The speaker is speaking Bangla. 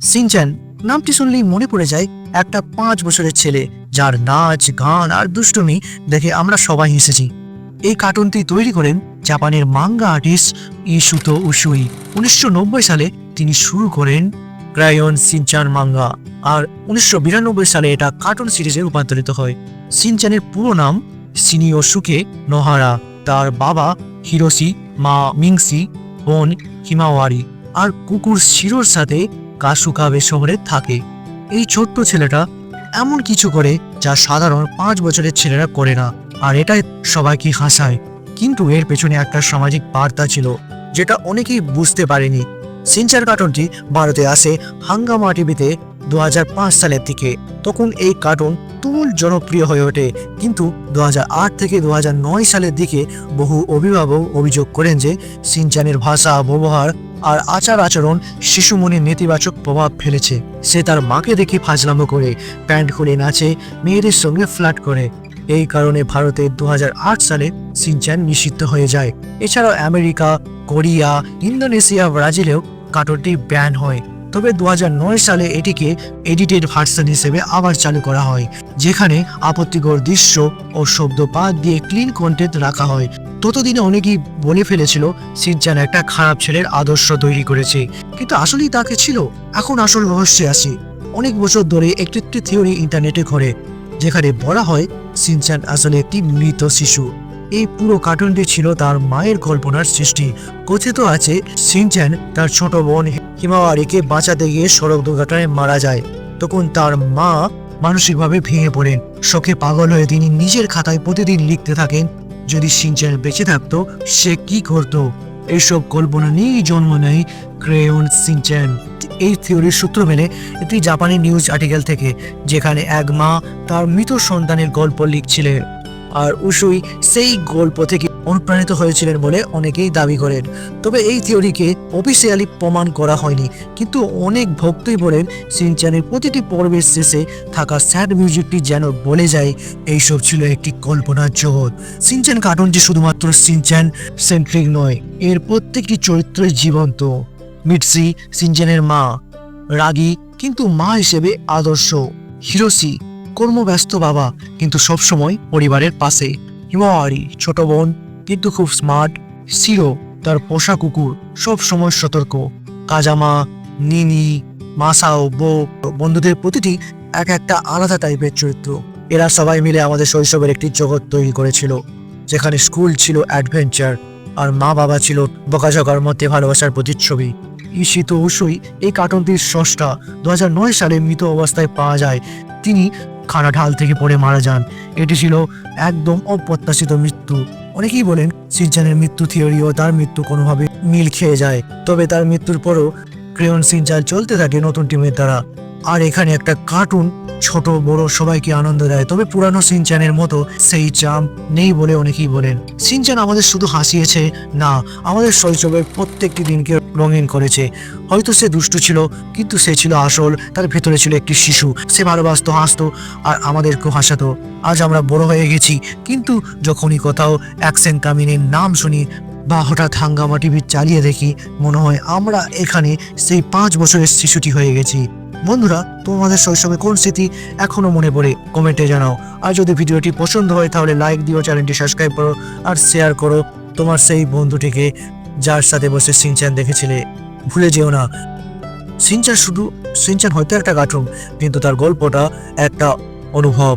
সিনচ্যান নামটি শুনলেই মনে পড়ে যায় একটা পাঁচ বছরের ছেলে যার নাচ, গান আর দুষ্টুমি দেখে আমরা সবাই হেসেছি। এই কার্টুনটি তৈরি করেন জাপানের মাঙ্গা আর্টিস্ট ইসুতো উসুই উনিশশো সালে তিনি শুরু করেন ক্রায়ন সিনচান মাঙ্গা আর উনিশশো বিরানব্বই সালে এটা কার্টুন সিরিজে রূপান্তরিত হয়। সিনচানের পুরো নাম সিনিওসুকে নোহারা, তার বাবা হিরোসি মা মিংসি, বোন হিমাওয়ারি আর কুকুর শিরোর সাথে কাসুকাবে শহরে থাকে। এই ছোট্ট ছেলেটা এমন কিছু করে যা সাধারণ পাঁচ বছরের ছেলেরা করে না, আর এটাই সবাইকে হাসায়। কিন্তু এর পেছনে একটা সামাজিক বার্তা ছিল, যেটা অনেকেই বুঝতে পারেনি। সিনচার কার্টুনটি ভারতে আসে হাঙ্গামা টিভিতে দু হাজার পাঁচ সালের দিকে। তখন এই কার্টুন তুমুল জনপ্রিয় হয়ে ওঠে। কিন্তু দু হাজার আট থেকে দু হাজার নয় সালের দিকে বহু অভিভাবক অভিযোগ করেন যে সিনচানের ভাষা, ব্যবহার আর আচার আচরণ শিশু মনে নেতিবাচক প্রভাব ফেলেছে। সে তার মাকে দেখে ফাজলামো করে প্যান্ট খুলে নাচে, মেয়েদের সঙ্গে ফ্ল্যাট করে। এই কারণে ভারতে দুহাজার আট সালে সিনচ্যান নিষিদ্ধ হয়ে যায়। এছাড়াও আমেরিকা, কোরিয়া, ইন্দোনেশিয়া, ব্রাজিলেও কার্টুনটি ব্যান হয়। তবে দু হাজার নয় সালে এটিকে এডিটেড ভার্সন হিসেবে আবার চালু করা হয়, যেখানে আপত্তিকর দৃশ্য ও শব্দ বাদ দিয়ে ক্লিন কন্টেন্ট রাখা হয়। ততদিনে অনেকেই বলে ফেলেছিল সিনচান একটা খারাপ ছেলের আদর্শ তৈরি করেছে। কিন্তু আসলেই তাকে ছিল। এখন আসল রহস্যে আসি অনেক বছর ধরে একটি একটি থিওরি ইন্টারনেটে ঘরে, যেখানে বলা হয় সিনচান আসলে একটি মৃত শিশু। এই পুরো কার্টুনটি ছিল তার মায়ের কল্পনার সৃষ্টি। কথিত আছে সিনচান তার ছোট বোন হিমাওয়ারিকে বাঁচাতে গিয়ে সড়ক দুর্ঘটনায় মারা যায়। তখন তার মা মানসিকভাবে ভেঙে পড়েন। শোকে পাগল হয়ে তিনি নিজের খাতায় প্রতিদিন লিখতে থাকেন, যদি সিনচান বেঁচে থাকতো, সে কি করত? এইসব কল্পনা নিয়েই জন্ম নেয় ক্রেয়ন সিনচান এই থিওরির সূত্র মেলে একটি জাপানি নিউজ আর্টিকেল থেকে, যেখানে এক মা তার মৃত সন্তানের গল্প লিখছিলেন। আর উসুই সেই গল্প থেকে অনুপ্রাণিত হয়েছিলেন বলে অনেকেই দাবি করেন। তবে এই থিওরিকে অফিসিয়ালি প্রমাণ করা হয়নি। কিন্তু অনেক ভক্তই বলেন, সিনচানের প্রতিটি পর্বের শেষে থাকা স্যাড মিউজিকটি যেন বলে যায়, এইসব ছিল একটি কল্পনার জগৎ। সিনচান কার্টুনটি শুধুমাত্র সিনচান সেন্ট্রিক নয়, এর প্রত্যেকটি চরিত্র জীবন্ত। মিটসি, সিনচানের মা। রাগী, কিন্তু মা হিসেবে আদর্শ। হিরোসি, কর্মব্যস্ত বাবা, কিন্তু সবসময় পরিবারের পাশে। হিমাওয়ারি, ছোট বোন। কিন্তু খুব স্মার্ট সিরো তার পোষা কুকুর সব সময় সতর্ক। কাজামা, নিনি, মাসাও বো বন্ধুদের প্রতিটি এক একটা আলাদা টাইপের চরিত্র। এরা সবাই মিলে আমাদের শৈশবের একটি জগৎ তৈরি করেছিল, যেখানে স্কুল ছিল অ্যাডভেঞ্চার আর মা বাবা ছিল বকাঝকার মধ্যে ভালোবাসার প্রতিচ্ছবি। ঈশিত উসুই এই কার্টুনটির স্রষ্টা দু হাজার নয় সালে মৃত অবস্থায় পাওয়া যায়। তিনি খানা ঢাল থেকে পড়ে মারা যান। এটি ছিল একদম অপ্রত্যাশিত মৃত্যু। অনেকেই বলেন, সিনচানের মৃত্যু থিওরি ও তার মৃত্যু কোনোভাবে মিল খেয়ে যায়, তবে তার মৃত্যুর পরও ক্রেয়ন সিনচান চলতে থাকে নতুন টিমের দ্বারা। আর এখানে একটা কার্টুন ছোট, বড়, সবাইকে আনন্দ দেয়। তবে পুরানো সিনচানের মতো সেই চাম নেই বলে অনেকেই বলেন। সিনচান আমাদের শুধু হাসিয়েছে, না, আমাদের শৈশবের প্রত্যেকটি দিনকে রঙিন করেছে। হয়তো সে দুষ্টু ছিল, কিন্তু সে ছিল আসল, তার ভেতরে ছিল একটি শিশু। সে ভালোবাসতো, হাসতো, আর আমাদেরকেও হাসাতো। আজ আমরা বড় হয়ে গেছি, কিন্তু যখনই কোথাও অ্যাকশন কামিনের নাম শুনি বা হঠাৎ হাঙ্গামা টিভি চালিয়ে দেখি, মনে হয় আমরা এখানে সেই পাঁচ বছরের শিশুটি হয়ে গেছি। বন্ধুরা, তোমাদের শৈশবে কোন স্মৃতি এখনও মনে পড়ে? কমেন্টে জানাও। আর যদি ভিডিওটি পছন্দ হয়, তাহলে লাইক দিও, চ্যানেলটি সাবস্ক্রাইব করো আর শেয়ার করো তোমার সেই বন্ধুটিকে যার সাথে বসে সিনচান দেখেছিলে। ভুলে যেও না। সিনচান শুধু সিনচান হয়তো একটা কার্টুন কিন্তু তার গল্পটা একটা অনুভব।